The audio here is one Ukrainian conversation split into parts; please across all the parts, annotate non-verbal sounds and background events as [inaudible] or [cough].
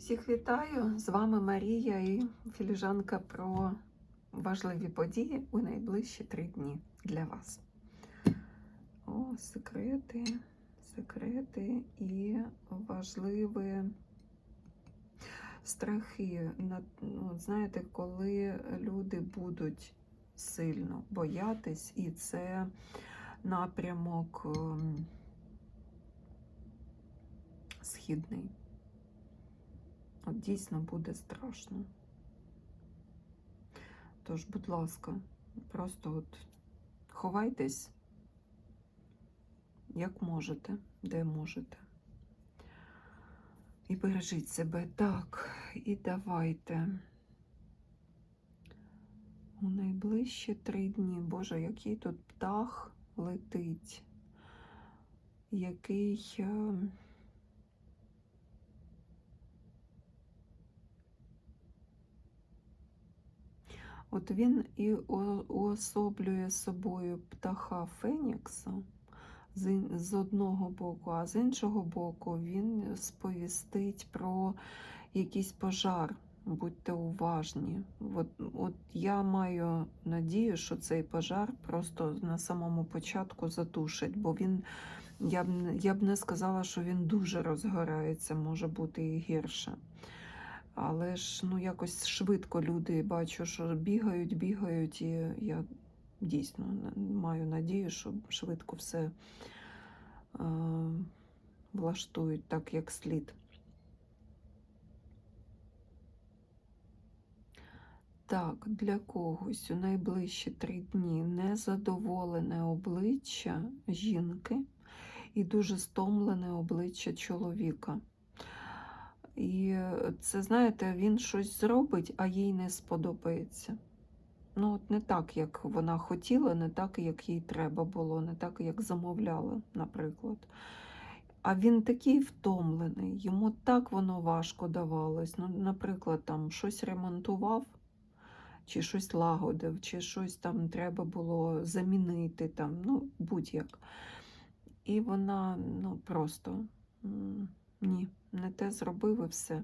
Всіх вітаю! З вами Марія і філіжанка про важливі події у найближчі три дні для вас. О, секрети, секрети і важливі страхи. Ну, знаєте, коли люди будуть сильно боятись, і це напрямок ем, східний. От дійсно буде страшно. Тож, будь ласка, просто от ховайтесь, як можете, де можете. І бережіть себе так. І давайте. У найближчі три дні. Боже, який тут птах летить, який. От він і уособлює собою птаха Фенікса з, одного боку, а з іншого боку він сповістить про якийсь пожар. Будьте уважні. От, от я маю надію, що цей пожар просто на самому початку затушить, бо він, я б, я б не сказала, що він дуже розгорається, може бути і гірше. Але ж ну якось швидко люди бачу, що бігають, бігають, і я дійсно маю надію, що швидко все е, влаштують так, як слід. Так, для когось у найближчі три дні незадоволене обличчя жінки і дуже стомлене обличчя чоловіка. І це, знаєте, він щось зробить, а їй не сподобається. Ну, от не так, як вона хотіла, не так, як їй треба було, не так, як замовляла, наприклад. А він такий втомлений, йому так воно важко давалось. Ну, наприклад, там щось ремонтував, чи щось лагодив, чи щось там треба було замінити, там, ну, будь-як. І вона ну, просто ні, не те зробив і все.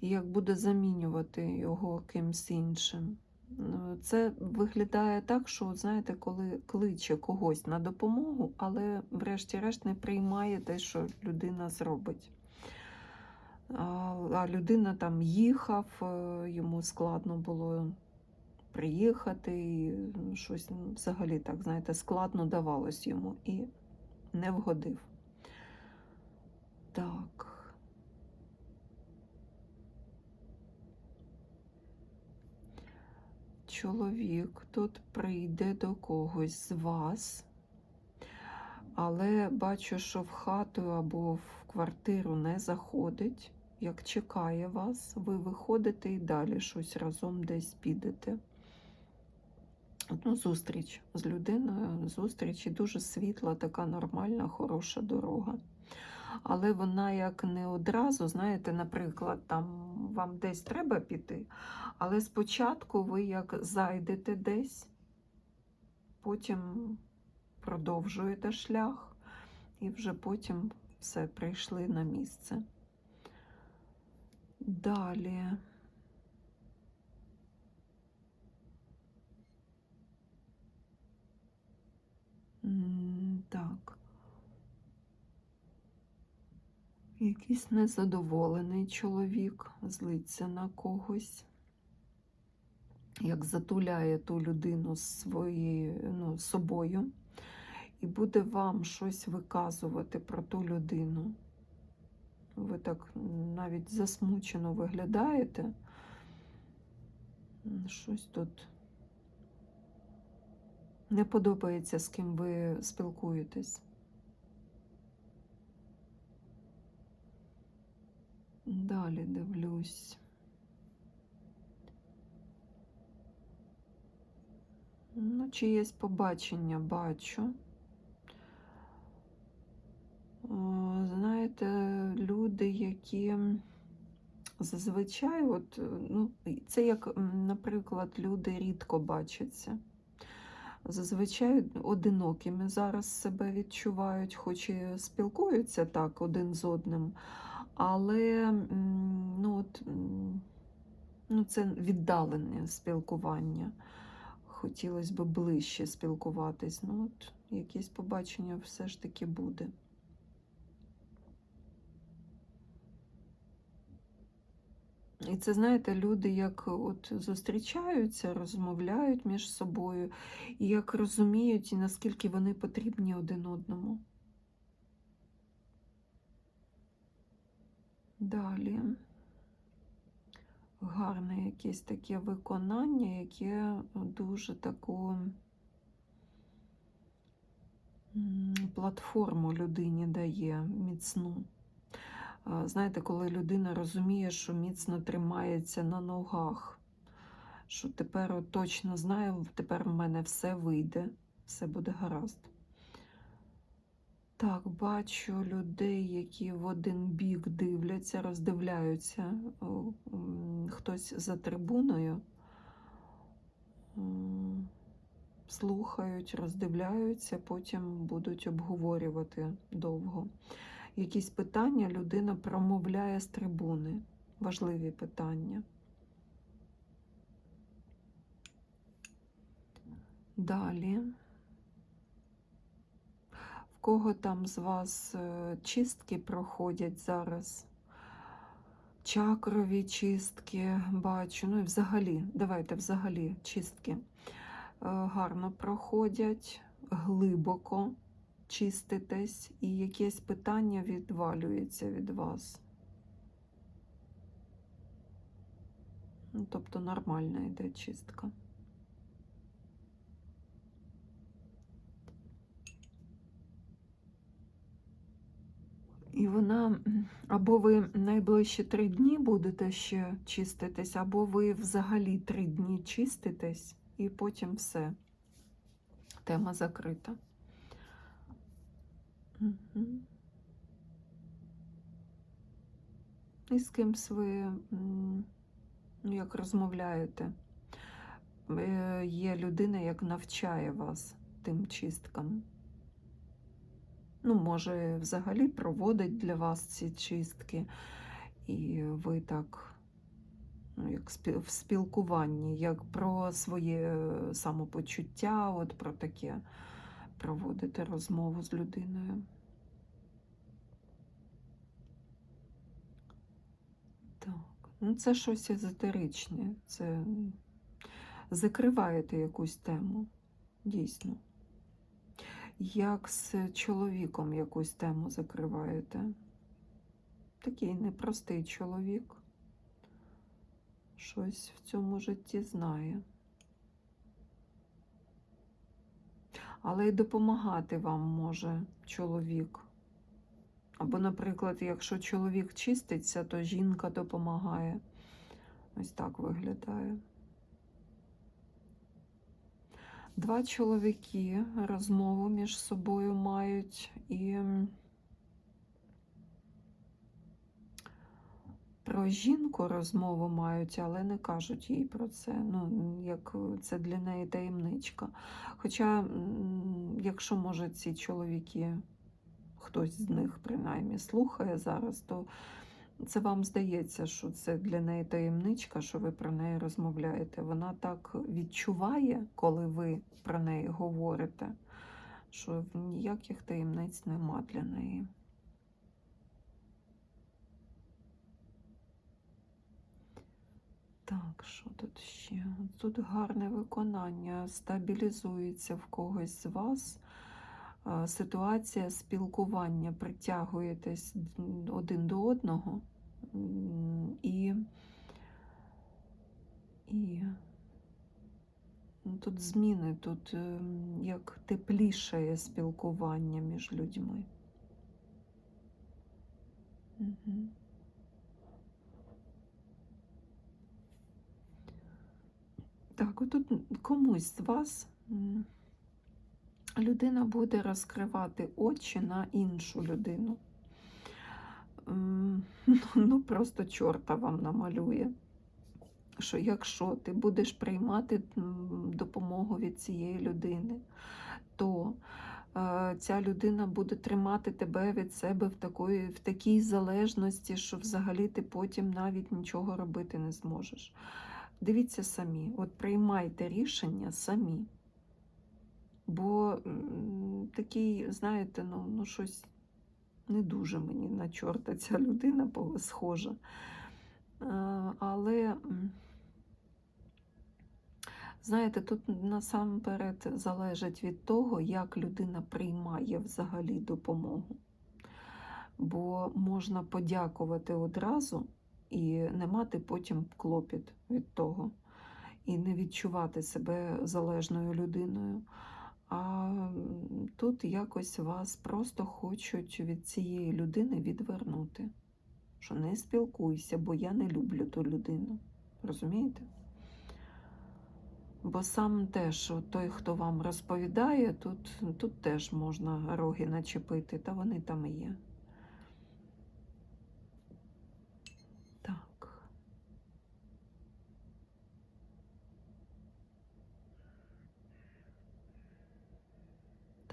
І як буде замінювати його кимсь іншим. Ну, Це виглядає так, що, знаєте, коли кличе когось на допомогу, але врешті-решт не приймає те, що людина зробить. А людина там їхав, е, йому складно було приїхати, і щось ну, взагалі так, знаєте, складно давалось йому і не вгодив. Так. Чоловік тут прийде до когось з вас, але бачу, що в хату або в квартиру не заходить. Як чекає вас, ви виходите і далі щось разом десь підете. Ну, зустріч з людиною, зустріч і дуже світла, така нормальна, хороша дорога. Але вона як не одразу, знаєте, наприклад, там вам десь треба піти, але спочатку ви як зайдете десь, потім продовжуєте шлях, і вже потім все прийшли на місце. Далі. Так. Якийсь незадоволений чоловік злиться на когось, як затуляє ту людину своєю ну, собою, і буде вам щось виказувати про ту людину. Ви так навіть засмучено виглядаєте. Щось тут не подобається, з ким ви спілкуєтесь. Далі дивлюсь. Ну, чиєсь побачення бачу. Знаєте, люди, які зазвичай, от, ну, це як, наприклад, люди рідко бачаться. Зазвичай одинокими зараз себе відчувають, хоч і спілкуються так один з одним, але ну, от, ну, це віддалене спілкування. Хотілося б ближче спілкуватись. Ну, от якесь побачення все ж таки буде. І це, знаєте, люди як от зустрічаються, розмовляють між собою, і як розуміють, і наскільки вони потрібні один одному. Далі. Гарне якесь таке виконання, яке дуже таку платформу людині дає міцну. Знаєте, коли людина розуміє, що міцно тримається на ногах, що тепер точно знаю, тепер в мене все вийде, все буде гаразд. Так, бачу людей, які в один бік дивляться, роздивляються. Хтось за трибуною. Слухають, роздивляються, потім будуть обговорювати довго. Якісь питання людина промовляє з трибуни. Важливі питання. Далі. Кого там з вас е, чистки проходять зараз? Чакрові чистки бачу. Ну і взагалі, давайте взагалі чистки е, гарно проходять, глибоко чиститесь, і якесь питання відвалюється від вас. Ну, тобто нормальна йде чистка. І вона або ви найближчі три дні будете ще чиститись, або ви взагалі три дні чиститесь, і потім все. Тема закрита. Мгм. І з кимсь ви як розмовляєте? Е, Є людина, як навчає вас тим чисткам. Ну, може, взагалі проводить для вас ці чистки, і ви так, ну, як в спілкуванні, як про своє самопочуття, от про таке проводите розмову з людиною. Так, ну це щось езотеричне, це закриваєте якусь тему, дійсно. Як з чоловіком якусь тему закриваєте. Такий непростий чоловік. Щось в цьому житті знає. Але й допомагати вам може чоловік. Або, наприклад, якщо чоловік чиститься, то жінка допомагає. Ось так виглядає. Два чоловіки розмову між собою мають і про жінку розмову мають, але не кажуть їй про це. Ну, як це для неї таємничка. Хоча, якщо може ці чоловіки, хтось з них принаймні слухає зараз, то це вам здається, що це для неї таємничка, що ви про неї розмовляєте. Вона так відчуває, коли ви про неї говорите, що ніяких таємниць нема для неї. Так, що тут ще? Тут гарне виконання, стабілізується в когось з вас. Е, Ситуація спілкування, притягуєтесь один до одного і, і ну, тут зміни, тут ем, як теплішає спілкування між людьми. Мгм. Так, отут комусь з вас людина буде розкривати очі на іншу людину. [laughs] Ну, просто чорта вам намалює. Що якщо ти будеш приймати допомогу від цієї людини, то е, ця людина буде тримати тебе від себе в, такої, в такій залежності, що взагалі ти потім навіть нічого робити не зможеш. Дивіться самі, от приймайте рішення самі. Бо такий, знаєте, ну, ну щось не дуже мені на чорта ця людина схожа. Е, Але, знаєте, тут насамперед залежить від того, як людина приймає взагалі допомогу. Бо можна подякувати одразу і не мати потім клопіт від того, і не відчувати себе залежною людиною. А тут якось вас просто хочуть від цієї людини відвернути. Що не спілкуйся, бо я не люблю ту людину. Розумієте? Бо сам теж той, хто вам розповідає, тут, тут теж можна роги начепити, та вони там і є. Так.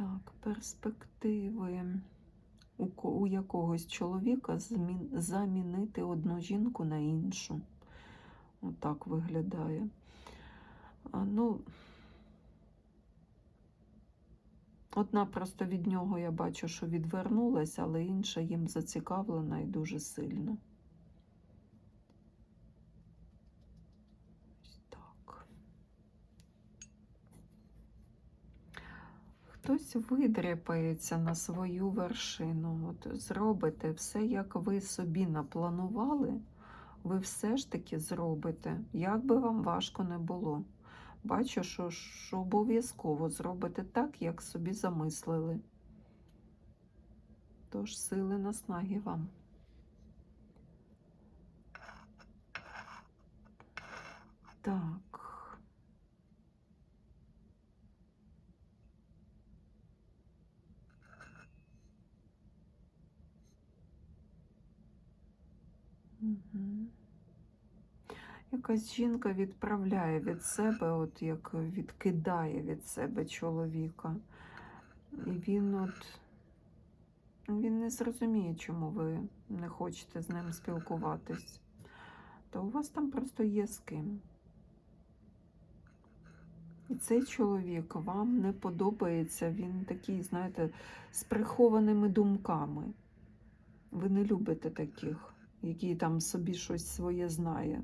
Так, перспективи у, у якогось чоловіка змін, замінити одну жінку на іншу. Отак виглядає. А, ну, одна просто від нього я бачу, що відвернулася, але інша їм зацікавлена і дуже сильно. Ось так. Хтось видряпається на свою вершину. От зробите все, як ви собі напланували, ви все ж таки зробите, як би вам важко не було. Бачу, що, що обов'язково зробите так, як собі замислили. Тож сили наснаги вам. Так. Якась жінка відправляє від себе, от як відкидає від себе чоловіка. І він от він не зрозуміє, чому ви не хочете з ним спілкуватись. То у вас там просто є з ким. І цей чоловік вам не подобається, він такий, знаєте, з прихованими думками. Ви не любите таких, який там собі щось своє знає.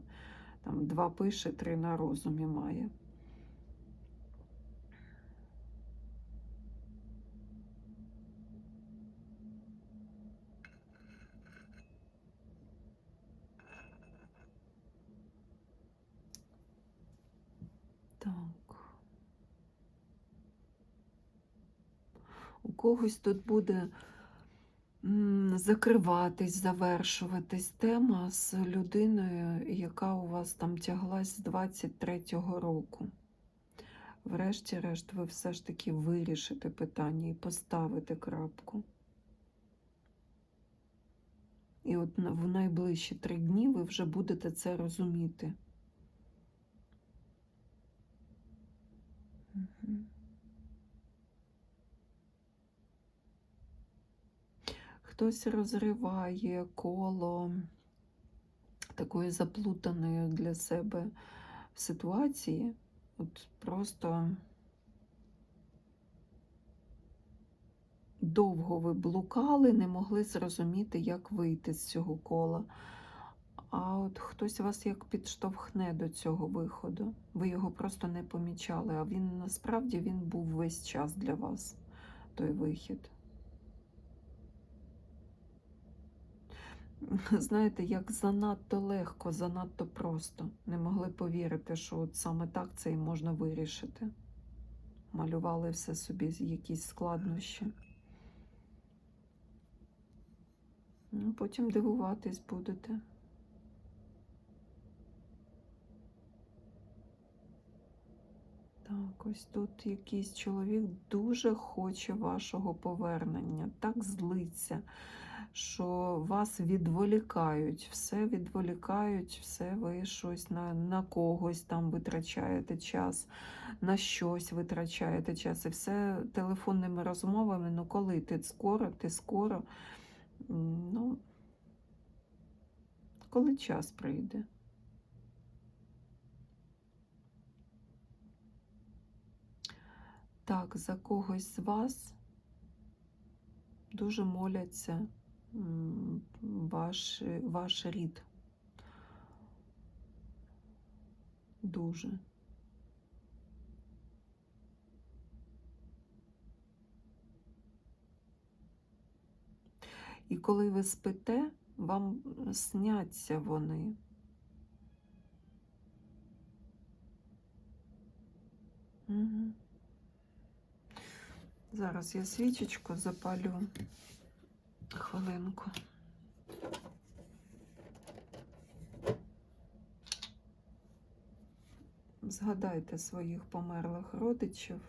Там два пише, три на розумі має. У когось тут буде закриватись, завершуватись тема з людиною, яка у вас там тяглась з 23-го року. Врешті-решт, ви все ж таки вирішите питання і поставите крапку. І от в найближчі три дні ви вже будете це розуміти. Хтось розриває коло такої заплутаної для себе ситуації. От просто довго ви блукали, не могли зрозуміти, як вийти з цього кола. А от хтось вас як підштовхне до цього виходу. Ви його просто не помічали, а він насправді він був весь час для вас, той вихід. [laughs] Знаєте, як занадто легко, занадто просто. Не могли повірити, що от саме так це і можна вирішити. Малювали все собі якісь складнощі. Ну, потім дивуватись будете. Так, ось тут якийсь чоловік дуже хоче вашого повернення, так злиться. Що вас відволікають, все відволікають, все ви щось на, на когось там витрачаєте час, на щось витрачаєте час. І все телефонними розмовами, ну коли ти скоро, ти скоро. Ну, коли час прийде. Так, за когось з вас дуже моляться ваш, ваш рід. Дуже. І коли ви спите, вам сняться вони. Угу. Зараз я свічечку запалю. Хвилинку. Згадайте своїх померлих родичів,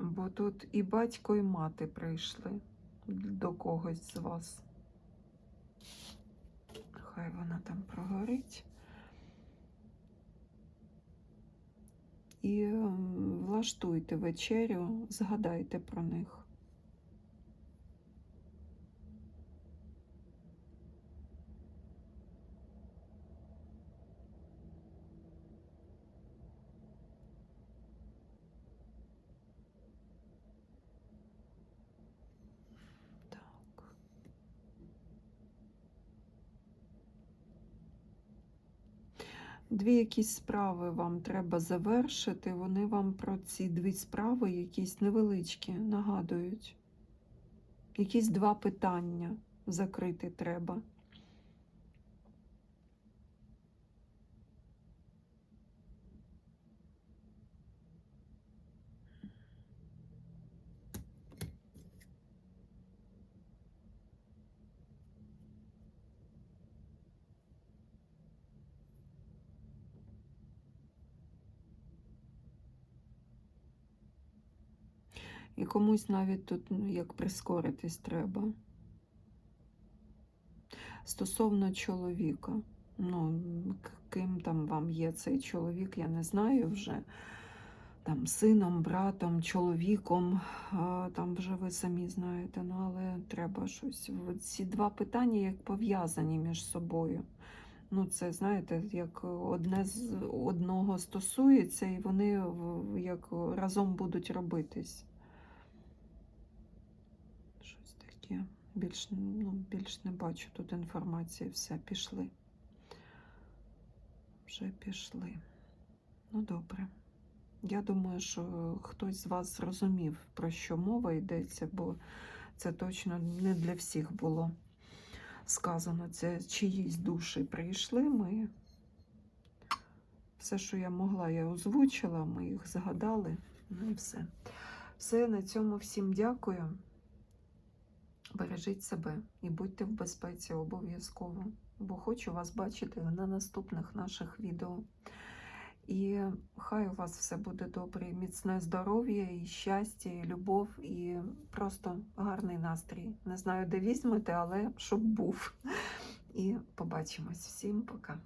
бо тут і батько, і мати прийшли до когось з вас. Хай вона там прогорить. І влаштуйте вечерю, згадайте про них. Так. Дві якісь справи вам треба завершити. Вони вам про ці дві справи якісь невеличкі нагадують. Якісь два питання закрити треба. І комусь навіть тут ну, як прискоритись треба. Стосовно чоловіка, ну, ким там вам є цей чоловік, я не знаю вже. Там сином, братом, чоловіком, там вже ви самі знаєте, ну але треба щось. Ці два питання як пов'язані між собою. Ну, це, знаєте, як одне з одного стосується, і вони як разом будуть робитись. Щось. Більш, ну, більш не бачу тут інформації. Все, пішли. Вже пішли. Ну, добре. Я думаю, що хтось з вас зрозумів, про що мова йдеться, бо це точно не для всіх було сказано. Це чиїсь душі прийшли. Ми все, що я могла, я озвучила, ми їх згадали. Ну і все. Все, на цьому всім дякую. Бережіть себе і будьте в безпеці обов'язково, бо хочу вас бачити на наступних наших відео. І хай у вас все буде добре, міцне здоров'я, і щастя, і любов, і просто гарний настрій. Не знаю, де візьмете, але щоб був. І побачимось. Всім пока.